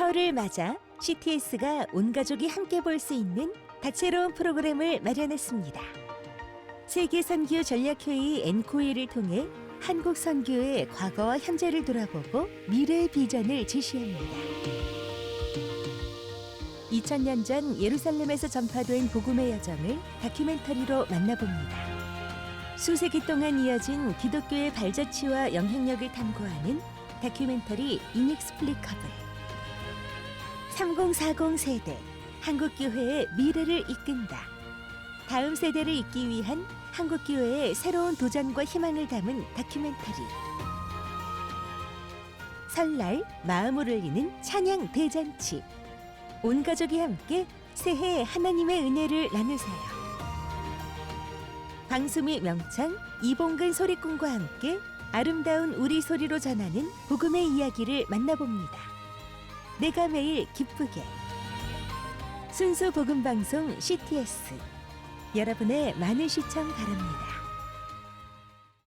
설을 맞아 CTS가 온 가족이 함께 볼 수 있는 다채로운 프로그램을 마련했습니다. 세계 선교 전략회의 엔코이를 통해 한국 선교의 과거와 현재를 돌아보고 미래의 비전을 제시합니다. 2000년 전 예루살렘에서 전파된 복음의 여정을 다큐멘터리로 만나봅니다. 수세기 동안 이어진 기독교의 발자취와 영향력을 탐구하는 다큐멘터리 인익스플리커블 3040 세대 한국교회의 미래를 이끈다. 다음 세대를 잇기 위한 한국교회의 새로운 도전과 희망을 담은 다큐멘터리 설날 마음을 울리는 찬양 대잔치 온 가족이 함께 새해 하나님의 은혜를 나누세요. 방수미 명창 이봉근 소리꾼과 함께 아름다운 우리 소리로 전하는 복음의 이야기를 만나봅니다. 내가 매일 기쁘게 순수 복음 방송 CTS 여러분의 많은 시청 바랍니다.